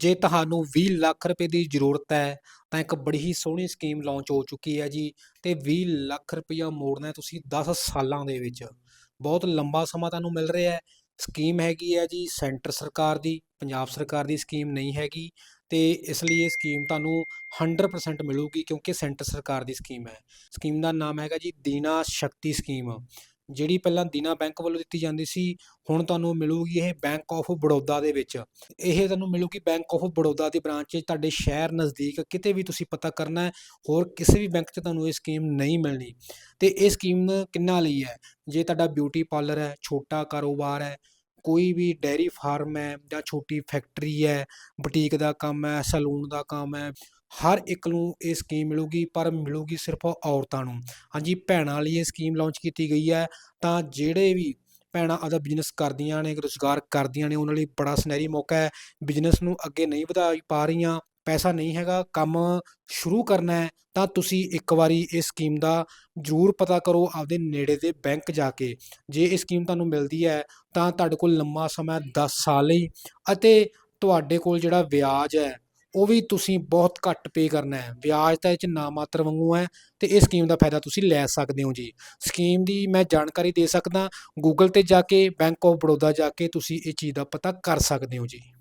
ਜੇ ਤੁਹਾਨੂੰ 20 ਲੱਖ ਰੁਪਏ ਦੀ ਜ਼ਰੂਰਤ ਹੈ, ਤਾਂ ਇੱਕ ਬੜੀ ਹੀ ਸੋਹਣੀ ਸਕੀਮ ਲਾਂਚ ਹੋ ਚੁੱਕੀ ਹੈ ਜੀ ਤੇ 20 ਲੱਖ ਰੁਪਇਆ ਮੋੜਨਾ ਤੁਸੀਂ 10 ਸਾਲਾਂ ਦੇ ਵਿੱਚ। ਬਹੁਤ ਲੰਬਾ ਸਮਾਂ ਤੁਹਾਨੂੰ ਮਿਲ ਰਿਹਾ ਹੈ। ਸਕੀਮ ਹੈਗੀ ਹੈ ਜੀ ਸੈਂਟਰ ਸਰਕਾਰ ਦੀ, ਪੰਜਾਬ ਸਰਕਾਰ ਦੀ ਸਕੀਮ ਨਹੀਂ ਹੈਗੀ ਤੇ ਇਸ ਲਈ ਇਹ ਸਕੀਮ ਤੁਹਾਨੂੰ 100% ਮਿਲੂਗੀ ਕਿਉਂਕਿ ਸੈਂਟਰ ਸਰਕਾਰ ਦੀ ਸਕੀਮ ਹੈ। ਸਕੀਮ ਦਾ ਨਾਮ ਹੈਗਾ ਜੀ ਦੀਨਾ ਸ਼ਕਤੀ ਸਕੀਮ। ਜਿਹੜੀ ਪਹਿਲਾਂ ਦੀਨਾ ਬੈਂਕ ਵੱਲੋਂ ਦਿੱਤੀ ਜਾਂਦੀ ਸੀ, ਹੁਣ ਤੁਹਾਨੂੰ ਮਿਲੂਗੀ ਇਹ ਬੈਂਕ ਆਫ ਬੜੌਦਾ ਦੇ ਵਿੱਚ। ਇਹ ਤੁਹਾਨੂੰ ਮਿਲੂਗੀ ਬੈਂਕ ਆਫ ਬੜੌਦਾ ਦੀ ਬ੍ਰਾਂਚ ਤੁਹਾਡੇ ਸ਼ਹਿਰ ਨਜ਼ਦੀਕ ਕਿਤੇ ਵੀ ਤੁਸੀਂ ਪਤਾ ਕਰਨਾ ਹੈ, ਹੋਰ ਕਿਸੇ ਵੀ ਬੈਂਕ 'ਚ ਤੁਹਾਨੂੰ ਇਹ ਸਕੀਮ ਨਹੀਂ ਮਿਲਣੀ। ਤੇ ਇਹ ਸਕੀਮ ਕਿੰਨਾ ਲਈ ਹੈ? ਜੇ ਤੁਹਾਡਾ ਬਿਊਟੀ ਪਾਰਲਰ ਹੈ, ਛੋਟਾ ਕਾਰੋਬਾਰ ਹੈ, ਕੋਈ ਵੀ ਡੈਰੀ ਫਾਰਮ ਹੈ ਜਾਂ ਛੋਟੀ ਫੈਕਟਰੀ ਹੈ ਬੁਟੀਕ ਦਾ ਕੰਮ ਹੈ ਸੈਲੂਨ ਦਾ ਕੰਮ ਹੈ ਹਰ ਇੱਕ ਨੂੰ ਇਹ ਸਕੀਮ ਮਿਲੂਗੀ, ਪਰ ਮਿਲੂਗੀ ਸਿਰਫ ਔਰਤਾਂ ਨੂੰ। ਹਾਂਜੀ, ਭੈਣਾਂ ਲਈ ਇਹ ਸਕੀਮ ਲਾਂਚ ਕੀਤੀ ਗਈ ਹੈ, ਤਾਂ ਜਿਹੜੇ ਵੀ ਭੈਣਾਂ ਆਪਦਾ ਬਿਜ਼ਨਸ ਕਰਦੀਆਂ ਨੇ, ਰੁਜ਼ਗਾਰ ਕਰਦੀਆਂ ਨੇ, ਉਹਨਾਂ ਲਈ ਬੜਾ ਸੁਨਹਿਰੀ ਮੌਕਾ ਹੈ। ਬਿਜ਼ਨਸ ਨੂੰ ਅੱਗੇ ਨਹੀਂ ਵਧਾ ਪਾ ਰਹੀਆਂ, ਪੈਸਾ ਨਹੀਂ ਹੈਗਾ, ਕੰਮ ਸ਼ੁਰੂ ਕਰਨਾ ਹੈ, ਤਾਂ ਤੁਸੀਂ ਇੱਕ ਵਾਰੀ ਇਸ ਸਕੀਮ ਦਾ ਜ਼ਰੂਰ ਪਤਾ ਕਰੋ ਆਪਦੇ ਨੇੜੇ ਦੇ ਬੈਂਕ ਜਾ ਕੇ। ਜੇ ਇਹ ਸਕੀਮ ਤੁਹਾਨੂੰ ਮਿਲਦੀ ਹੈ, ਤਾਂ ਤੁਹਾਡੇ ਕੋਲ ਲੰਮਾ ਸਮਾਂ 10 ਸਾਲ ਲਈ, ਅਤੇ ਤੁਹਾਡੇ ਕੋਲ ਜਿਹੜਾ ਵਿਆਜ ਹੈ ਉਹ ਵੀ ਤੁਸੀਂ ਬਹੁਤ ਘੱਟ ਪੇ ਕਰਨਾ ਹੈ। ਵਿਆਜ ਤਾਂ ਇਹ 'ਚ ਨਾ ਮਾਤਰ ਵਾਂਗੂ ਹੈ ਤੇ ਇਹ ਸਕੀਮ ਦਾ ਫਾਇਦਾ ਤੁਸੀਂ ਲੈ ਸਕਦੇ ਹੋ ਜੀ। ਸਕੀਮ ਦੀ ਮੈਂ ਜਾਣਕਾਰੀ ਦੇ ਸਕਦਾ ਗੂਗਲ ਤੇ ਜਾ ਕੇ ਬੈਂਕ ਆਫ ਬੜੌਦਾ ਜਾ ਕੇ ਤੁਸੀਂ ਇਹ ਚੀਜ਼ ਦਾ ਪਤਾ ਕਰ ਸਕਦੇ ਹੋ ਜੀ।